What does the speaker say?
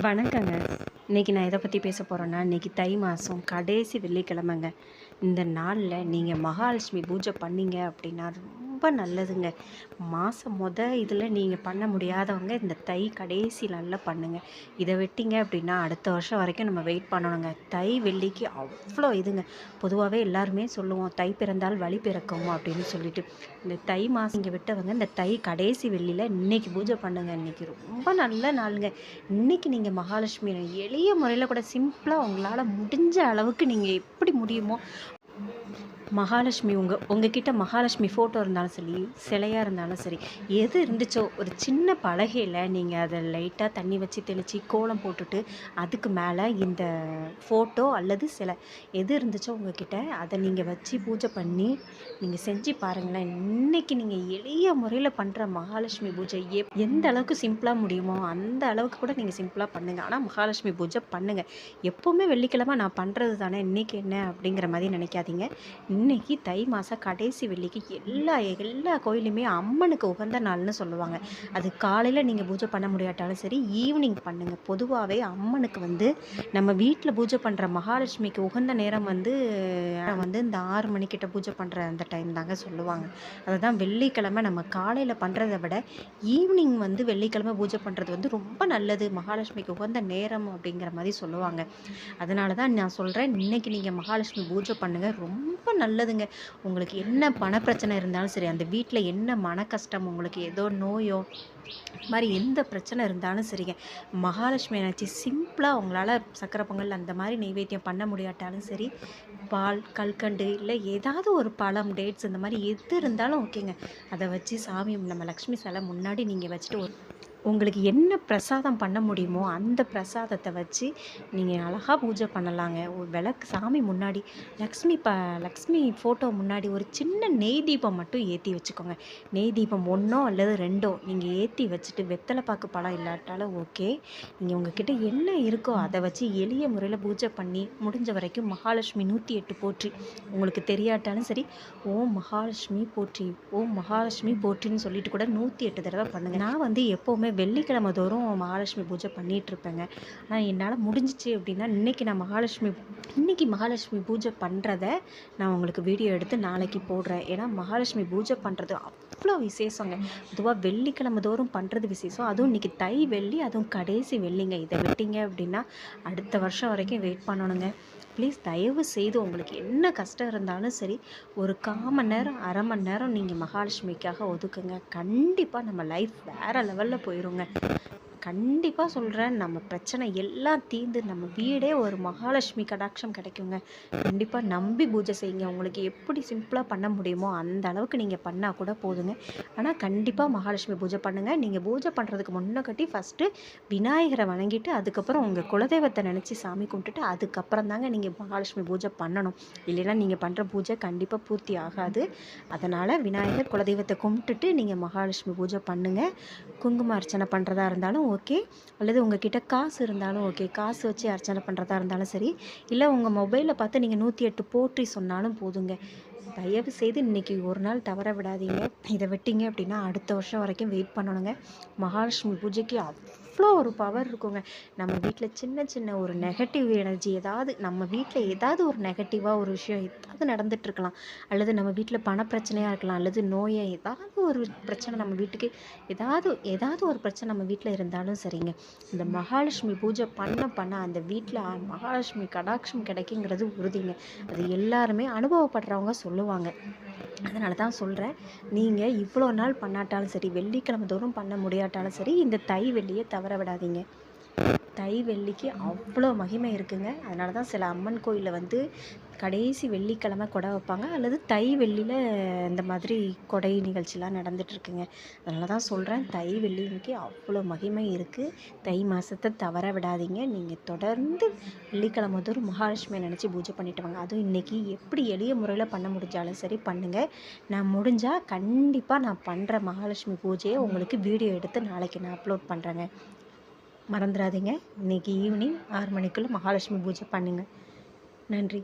வணக்கங்க. இன்றைக்கி நான் எதை பற்றி பேச போகிறேன்னா இன்றைக்கி தை மாதம் கடைசி வெள்ளிக்கிழமைங்க. இந்த நாளில் நீங்கள் மகாலட்சுமி பூஜை பண்ணீங்க அப்படின்னா ரொம்ப நல்லதுங்க. மாதம் மொத இதில் நீங்கள் பண்ண முடியாதவங்க இந்த தை கடைசி நாளில் பண்ணுங்கள் இதை வெட்டிங்க அப்படின்னா அடுத்த வருஷம் வரைக்கும் நம்ம வெயிட் பண்ணணுங்க. தை வெள்ளிக்கு அவ்வளோ இதுங்க. பொதுவாகவே எல்லாருமே சொல்லுவோம் தை பிறந்தால் வழி பிறக்கும் அப்படின்னு சொல்லிட்டு. இந்த தை மாதம் இங்கே விட்டவங்க இந்த தை கடைசி வெள்ளியில் இன்றைக்கி பூஜை பண்ணுங்கள் இன்றைக்கி ரொம்ப நல்ல நாளுங்க. இன்னைக்கு நீங்கள் மகாலட்சுமி எளிய முறையில் கூட சிம்பிளாக உங்களால் முடிஞ்ச அளவுக்கு நீங்கள் எப்படி முடியுமோ மகாலட்சுமி உங்கள் உங்ககிட்ட மகாலட்சுமி ஃபோட்டோ இருந்தாலும் சரி சிலையாக இருந்தாலும் சரி எது இருந்துச்சோ ஒரு சின்ன பலகையில் நீங்கள் அதை லைட்டாக தண்ணி வச்சு தெளித்து கோலம் போட்டுட்டு அதுக்கு மேலே இந்த ஃபோட்டோ அல்லது சிலை எது இருந்துச்சோ உங்ககிட்ட அதை நீங்கள் வச்சு பூஜை பண்ணி நீங்கள் செஞ்சு பாருங்களேன். இன்றைக்கி நீங்கள் எளிய முறையில் பண்ணுற மகாலட்சுமி பூஜை எப் எந்த அளவுக்கு சிம்பிளாக முடியுமோ அந்த அளவுக்கு கூட நீங்கள் சிம்பிளாக பண்ணுங்கள் ஆனால் மகாலட்சுமி பூஜை பண்ணுங்கள் எப்போவுமே வெள்ளிக்கிழமை நான் பண்ணுறது தானே இன்றைக்கி என்ன அப்படிங்கிற மாதிரி நினைக்காதீங்க. இன்னைக்கு தை மாதம் கடைசி வெள்ளிக்கு எல்லா எல்லா கோயிலுமே அம்மனுக்கு உகந்த நாள்னு சொல்லுவாங்க. அது காலையில் நீங்கள் பூஜை பண்ண முடியாட்டாலும் சரி ஈவினிங் பண்ணுங்கள் பொதுவாகவே அம்மனுக்கு வந்து நம்ம வீட்டில் பூஜை பண்ணுற மகாலட்சுமிக்கு உகந்த நேரம் வந்து வந்து இந்த ஆறு மணிக்கிட்ட பூஜை பண்ணுற அந்த டைம் தாங்க சொல்லுவாங்க. அதுதான் வெள்ளிக்கிழமை நம்ம காலையில் பண்ணுறத விட ஈவினிங் வந்து வெள்ளிக்கிழமை பூஜை பண்ணுறது வந்து ரொம்ப நல்லது. மகாலட்சுமிக்கு உகந்த நேரம் அப்படிங்கிற மாதிரி சொல்லுவாங்க. அதனால தான் நான் சொல்கிறேன் இன்றைக்கி நீங்கள் மகாலட்சுமி பூஜை பண்ணுங்கள் ரொம்ப நல்லதுங்க. உங்களுக்கு என்ன பண பிரச்சனை இருந்தாலும் சரி அந்த வீட்டில் என்ன மன கஷ்டம் உங்களுக்கு ஏதோ நோயோ மாதிரி எந்த பிரச்சனை இருந்தாலும் சரிங்க. மகாலட்சுமி நினச்சி சிம்பிளாக உங்களால் சக்கரை பொங்கல் அந்த மாதிரி நைவேத்தியம் பண்ண முடியாட்டாலும் சரி பால் கல்கண்டு இல்லை ஏதாவது ஒரு பழம் டேட்ஸ் இந்த மாதிரி எது இருந்தாலும் ஓகேங்க. அதை வச்சு சாமி நம்ம லக்ஷ்மி சிலை முன்னாடி நீங்கள் வச்சுட்டு ஒரு உங்களுக்கு என்ன பிரசாதம் பண்ண முடியுமோ அந்த பிரசாதத்தை வச்சு நீங்கள் அழகாக பூஜை பண்ணலாங்க. விளக்கு சாமி முன்னாடி லக்ஷ்மி ப லக்ஷ்மி ஃபோட்டோ முன்னாடி ஒரு சின்ன நெய் தீபம் மட்டும் ஏற்றி வச்சுக்கோங்க. நெய் தீபம் ஒன்றோ அல்லது ரெண்டோ நீங்கள் ஏற்றி வச்சுட்டு வெத்தலை பாக்கு பழம் இல்லாட்டாலும் ஓகே. நீங்கள் உங்ககிட்ட என்ன இருக்கோ அதை வச்சு எளிய முறையில் பூஜை பண்ணி முடிஞ்ச வரைக்கும் மகாலட்சுமி நூற்றி எட்டு போற்றி. உங்களுக்கு தெரியாட்டாலும் சரி ஓம் மகாலட்சுமி போற்றி ஓம் மகாலட்சுமி போற்றின்னு சொல்லிட்டு கூட நூற்றி எட்டு தடவை பண்ணுங்கள் நான் வந்து எப்போவுமே வெள்ளிக்கிழமை தோறும் மகாலட்சுமி பூஜை பண்ணிகிட்ருப்பேங்க ஆனால் என்னால் முடிஞ்சிச்சு அப்படின்னா இன்றைக்கி நான் மகாலட்சுமி இன்றைக்கி மகாலட்சுமி பூஜை பண்ணுறத நான் உங்களுக்கு வீடியோ எடுத்து நாளைக்கு போடுறேன். ஏன்னா மகாலட்சுமி பூஜை பண்ணுறது அவ்வளோ விசேஷங்க. பொதுவாக வெள்ளிக்கிழமை தோறும் பண்ணுறது விசேஷம். அதுவும் இன்றைக்கி தை வெள்ளி அதுவும் கடைசி வெள்ளிங்க. இதை விட்டீங்க அப்படின்னா அடுத்த வருஷம் வரைக்கும் வெயிட் பண்ணணுங்க. ப்ளீஸ் தயவு செய்து உங்களுக்கு என்ன கஷ்டம் இருந்தாலும் சரி ஒரு காமன் நேரம் அரை மணி நேரம் நீங்கள் மகாலட்சுமிக்காக ஒதுக்குங்க. கண்டிப்பாக நம்ம லைஃப் வேறு லெவலில் போயிடும். போயிருங்க. கண்டிப்பாக சொல்கிறேன் நம்ம பிரச்சனை எல்லாம் தீர்ந்து நம்ம வீடே ஒரு மகாலட்சுமி கடாட்சம் கிடைக்குங்க. கண்டிப்பாக நம்பி பூஜை செய்யுங்க. உங்களுக்கு எப்படி சிம்பிளாக பண்ண முடியுமோ அந்த அளவுக்கு நீங்கள் பண்ணால் கூட போதுங்க. ஆனால் கண்டிப்பாக மகாலட்சுமி பூஜை பண்ணுங்கள் நீங்கள் பூஜை பண்ணுறதுக்கு முன்னே கட்டி ஃபஸ்ட்டு விநாயகரை வணங்கிட்டு அதுக்கப்புறம் உங்கள் குலதெய்வத்தை நினச்சி சாமி கும்பிட்டுட்டு அதுக்கப்புறம் தாங்க நீங்கள் மகாலட்சுமி பூஜை பண்ணணும். இல்லைன்னா நீங்கள் பண்ணுற பூஜை கண்டிப்பாக பூர்த்தி ஆகாது. அதனால் விநாயகர் குலதெய்வத்தை கும்பிட்டுட்டு நீங்கள் மகாலட்சுமி பூஜை பண்ணுங்கள் குங்கும அர்ச்சனை பண்ணுறதா இருந்தாலும் ஓகே. அல்லது உங்ககிட்ட காசு இருந்தாலும் ஓகே. காசு வச்சு அர்ச்சனை பண்ணுறதா இருந்தாலும் சரி இல்லை உங்கள் மொபைலில் பார்த்து நீங்கள் நூற்றி எட்டு போற்றி சொன்னாலும் போதுங்க. தயவு செய்து இன்றைக்கி ஒரு நாள் தவற விடாதீங்க. இதை விட்டீங்க அப்படின்னா அடுத்த வருஷம் வரைக்கும் வெயிட் பண்ணணுங்க. மகாலட்சுமி பூஜைக்கு அவ்வளோ ஒரு பவர் இருக்குங்க. நம்ம வீட்டில் சின்ன சின்ன ஒரு நெகட்டிவ் எனர்ஜி ஏதாவது நம்ம வீட்டில் ஏதாவது ஒரு நெகட்டிவாக ஒரு விஷயம் ஏதாவது நடந்துகிட்ருக்கலாம் அல்லது நம்ம வீட்டில் பண பிரச்சனையாக இருக்கலாம். அல்லது நோயை ஏதாவது ஒரு பிரச்சனை நம்ம வீட்டுக்கு ஏதாவது ஏதாவது ஒரு பிரச்சனை நம்ம வீட்டில் இருந்தாலும் சரிங்க. இந்த மகாலட்சுமி பூஜை பண்ண பண்ண அந்த வீட்டில் மகாலட்சுமி கடாட்சம் கிடைக்குங்கிறது உறுதிங்க. அது எல்லாருமே அனுபவப்படுறவங்க சொல்லுவாங்க. அதனால தான் சொல்கிறேன் நீங்கள் இவ்வளோ நாள் பண்ணாட்டாலும் சரி வெள்ளிக்கிழமை தோறும் பண்ண முடியாட்டாலும் சரி இந்த தை வெள்ளியை தவற விடாதீங்க. தை வெள்ளிக்கு அவ்வளோ மகிமை இருக்குங்க. அதனால தான் சில அம்மன் கோயிலில் வந்து கடைசி வெள்ளிக்கிழமை கொடை வைப்பாங்க. அல்லது தை வெள்ளியில் இந்த மாதிரி கொடை நிகழ்ச்சிலாம் நடந்துகிட்ருக்குங்க அதனால தான் சொல்கிறேன் தை வெள்ளிக்கு அவ்வளோ மகிமை இருக்குது தை மாதத்தை தவற விடாதீங்க. நீங்கள் தொடர்ந்து வெள்ளிக்கிழமை தோறும் மகாலட்சுமியை நினச்சி பூஜை பண்ணிட்டு வாங்க. அதுவும் இன்றைக்கி எப்படி எளிய முறையில் பண்ண முடிஞ்சாலும் சரி பண்ணுங்கள் நான் முடிஞ்சால் கண்டிப்பாக நான் பண்ணுற மகாலட்சுமி பூஜையை உங்களுக்கு வீடியோ எடுத்து நாளைக்கு நான் அப்லோட் பண்ணுறேங்க மறந்துடாதீங்க. இன்றைக்கி ஈவினிங் ஆறு மணிக்குள்ளே மகாலட்சுமி பூஜை பண்ணுங்கள் நன்றி.